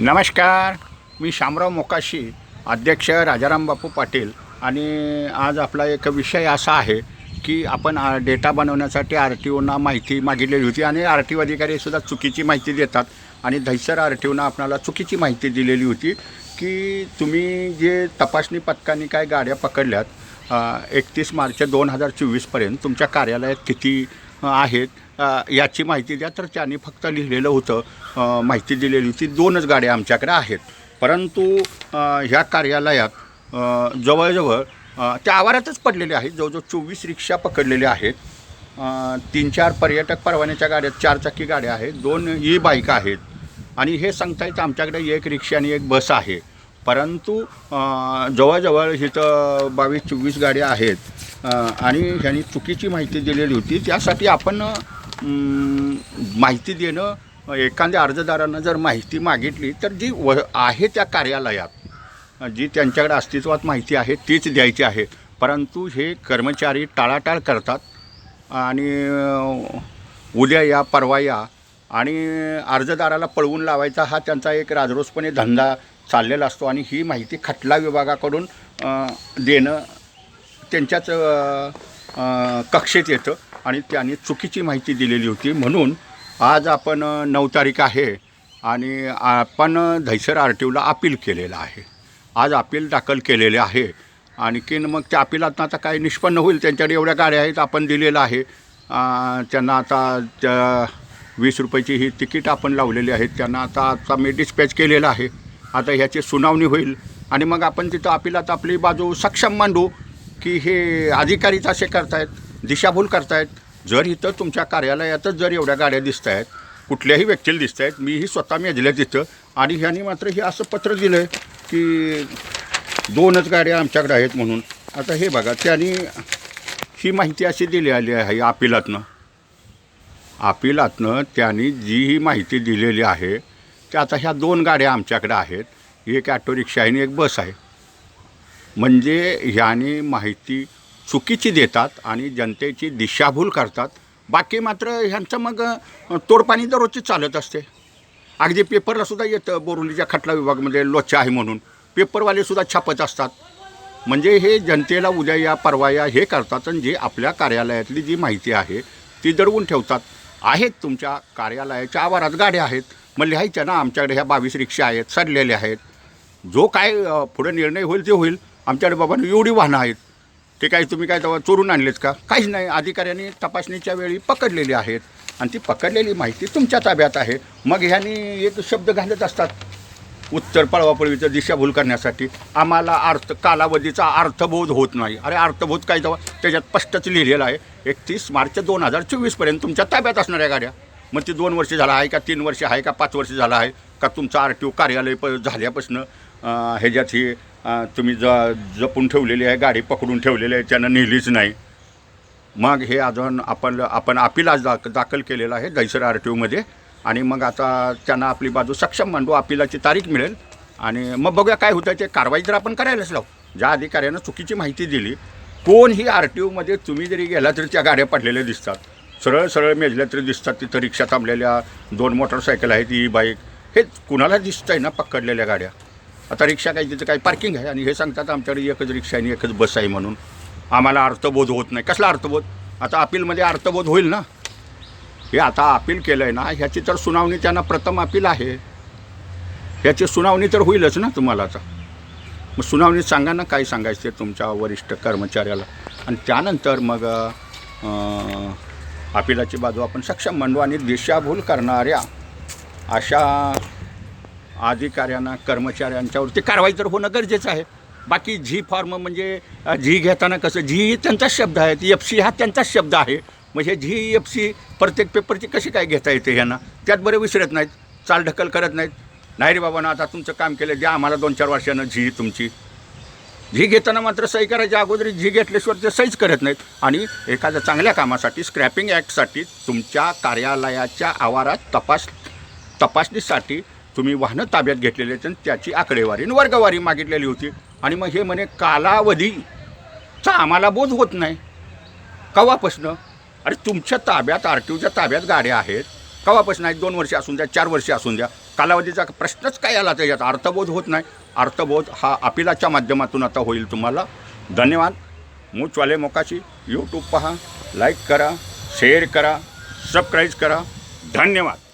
नमस्कार. मी शामराव मोकाशी अध्यक्ष राजाराम बापू पाटील. आणि आज आपला एक विषय असा आहे की आपण डेटा बनवण्यासाठी आर टी ओना माहिती मागितलेली होती आणि आर टी ओ अधिकारीसुद्धा चुकीची माहिती देतात आणि धैसर आर टी ओना आपणाला चुकीची माहिती दिलेली होती की तुम्ही जे तपासणी पथकाने काय गाड्या पकडल्यात एकतीस मार्च दोन हजार चोवीसपर्यंत तुमच्या कार्यालयात किती आहेत. याची माहिती द्या. तर त्यांनी फक्त लिहिलेलं होतं. माहिती दिलेली होती. दोनच गाड्या आमच्याकडे आहेत. परंतु ह्या कार्यालयात जवळजवळ त्या आवारातच पडलेले आहेत. जवळजवळ चोवीस रिक्षा पकडलेल्या आहेत. तीन चार पर्यटक परवान्याच्या गाड्या चारचाकी गाड्या आहेत. दोन ई बाईक आहेत. आणि हे सांगता येतं आमच्याकडे एक रिक्षा आणि एक बस आहे. परंतु जवळजवळ इथं बावीस चोवीस गाड्या आहेत. आणि ह्यांनी चुकीची माहिती दिलेली होती. त्यासाठी आपण माहिती देणं एखाद्या अर्जदारानं जर माहिती मागितली तर जी व आहे त्या कार्यालयात जी त्यांच्याकडे अस्तित्वात माहिती आहे तीच द्यायची आहे. परंतु हे कर्मचारी टाळाटाळ करतात आणि उद्या या परवा या आणि अर्जदाराला पळवून लावायचा हा त्यांचा एक राजरोसपणे धंदा चाललेला असतो. आणि ही माहिती खटला विभागाकडून देणं त्यांच्याच कक्षेत येतं आणि त्यांनी चुकीची माहिती दिलेली होती. म्हणून आज आपण नऊ तारीख आहे आणि आपण धैसर आर टी ओला अपील केलेलं आहे. आज अपील दाखल केलेले आहे. आणखीन मग त्या अपिलातनं आता काय निष्पन्न होईल. त्यांच्याकडे एवढ्या गाड्या आहेत आपण दिलेलं आहे. त्यांना आता त्या वीस रुपयाची ही तिकीट आपण लावलेली आहेत त्यांना आता आता मी डिस्पॅच केलेलं आहे. आता ह्याची सुनावणी होईल. आणि मग आपण तिथं अपिलात आपली बाजू सक्षम मांडू. की हे अधिकारीच असे करतायत दिशाभूल करतायत. जर इथं तुमच्या कार्यालयातच जर एवढ्या गाड्या दिसत आहेत कुठल्याही व्यक्तीला दिसत आहेत मीही स्वतः मेजल्या तिथं आणि ह्यांनी मात्र हे असं पत्र दिलं आहे की दोनच गाड्या आमच्याकडे आहेत म्हणून. आता हे बघा त्यांनी ही माहिती अशी दिली आली आहे अपिलातनं. अपिलातनं त्यांनी जी ही माहिती दिलेली आहे ते आता ह्या दोन गाड्या आमच्याकडे आहेत. एक ॲटो रिक्षा आहे आणि एक बस आहे. म्हणजे ह्याने माहिती चुकीची देतात आणि जनतेची दिशाभूल करतात. बाकी मात्र ह्यांचं मग तोडपाणी दररोजची चालत असते. अगदी पेपरला सुद्धा येतं बोरुलीच्या खटला विभागामध्ये लोचा आहे म्हणून. पेपरवाले सुद्धा छापत असतात. म्हणजे हे जनतेला उद्या या परवा या हे करतात आणि जे आपल्या कार्यालयातली जी माहिती आहे ती दडवून ठेवतात. आहेत तुमच्या कार्यालयाच्या आवारात गाड्या आहेत. मग लिहायच्या ना आमच्याकडे ह्या बावीस रिक्षा आहेत सडलेल्या आहेत. जो काय पुढे निर्णय होईल ते होईल. आमच्याकडे बाबानं एवढी वाहनं आहेत. ते काय तुम्ही काय तेव्हा चोरून आणलेत का? काहीच नाही. अधिकाऱ्यांनी तपासणीच्या वेळी पकडलेली आहेत. आणि ती पकडलेली माहिती तुमच्या ताब्यात आहे. मग ह्यांनी एक शब्द घालत असतात. उत्तर पळवापळवीचं दिशाभूल करण्यासाठी. आम्हाला अर्थ कालावधीचा अर्थबोध होत नाही. अरे अर्थबोध काय तेव्हा? त्याच्यात स्पष्टच लिहिलेलं आहे. एकतीस मार्च दोन हजार चोवीसपर्यंत तुमच्या ताब्यात असणाऱ्या गाड्या. मग ती दोन वर्ष झाला आहे का? तीन वर्ष आहे का? पाच वर्ष झाला आहे का? तुमचं आर टी ओ कार्यालय प झाल्यापासून ह्याच्यात ही तुम्ही ज जपून ठेवलेली आहे गाडी पकडून ठेवलेली आहे त्यानं नेलीच नाही. मग हे अजून आपण आपण अपील आज दाख दाखल केलेलं आहे दहिसर आर टी ओमध्ये आणि मग आता त्यांना आपली बाजू सक्षम मांडू अपिलाची तारीख मिळेल. आणि मग बघूया काय होतं ते कारवाई तर आपण करायलाच लावू. ज्या अधिकाऱ्यानं चुकीची माहिती दिली कोणही आर टी ओमध्ये तुम्ही जरी गेला तरी त्या गाड्या पडलेल्या दिसतात. सरळ सरळ मेजल्या तरी दिसतात तिथं रिक्षा थांबलेल्या दोन मोटरसायकल आहेत ई बाईक हे कुणाला दिसतंय ना पकडलेल्या गाड्या? आता रिक्षा काही तिथं काही पार्किंग आहे आणि हे सांगतात आमच्याकडे एकच रिक्षा आणि एकच बस आहे म्हणून. आम्हाला अर्थबोध होत नाही. कसला अर्थबोध? आता अपीलमध्ये अर्थबोध होईल ना? हे आता अपील केलं आहे ना ह्याची तर सुनावणी त्यांना प्रथम अपील आहे. ह्याची सुनावणी तर होईलच ना तुम्हाला आता. मग सुनावणी सांगा ना काय सांगायचं ते तुमच्या वरिष्ठ कर्मचाऱ्याला. आणि त्यानंतर मग अपिलाची बाजू आपण सक्षम म्हणू आणि दिशाभूल करणाऱ्या अशा अधिकाऱ्यांना कर्मचाऱ्यांच्यावरती कारवाई तर होणं गरजेचं आहे. बाकी झी फॉर्म म्हणजे झी घेताना कसं झी त्यांचाच शब्द आहे एफ सी हा त्यांचाच शब्द आहे. म्हणजे झी एफ सी प्रत्येक पेपरची कशी काय घेता येते ह्यांना त्यात बरे विसरत नाहीत चालढकल करत नाहीत. नाही रे बाबा ना आता तुमचं काम केलं द्या आम्हाला दोन चार वर्षानं झी तुमची. झी घेताना मात्र सही करायच्या अगोदर झी घेतल्याशिवाय ते सहीच करत नाहीत. आणि एखाद्या चांगल्या कामासाठी स्क्रॅपिंग ॲक्टसाठी तुमच्या कार्यालयाच्या आवारात तपास तपासणीसाठी तुम्ही वाहनं ताब्यात घेतलेले आहेत आणि त्याची आकडेवारी आणि वर्गवारी मागितलेली होती. आणि मग हे म्हणे कालावधीचा आम्हाला बोध होत नाही. कवापासनं? अरे तुमच्या ताब्यात आर टी ओच्या ताब्यात गाड्या आहेत. कवापासून आहेत? दोन वर्ष असून द्या चार वर्षे असून द्या. कालावधीचा प्रश्नच काय आला त्याच्यात अर्थबोध होत नाही. अर्थबोध हा अपिलाच्या माध्यमातून आता होईल तुम्हाला. धन्यवाद. मूचवाले मोकाशी. यूट्यूब पहा लाईक करा शेअर करा सबस्क्राईब करा. धन्यवाद.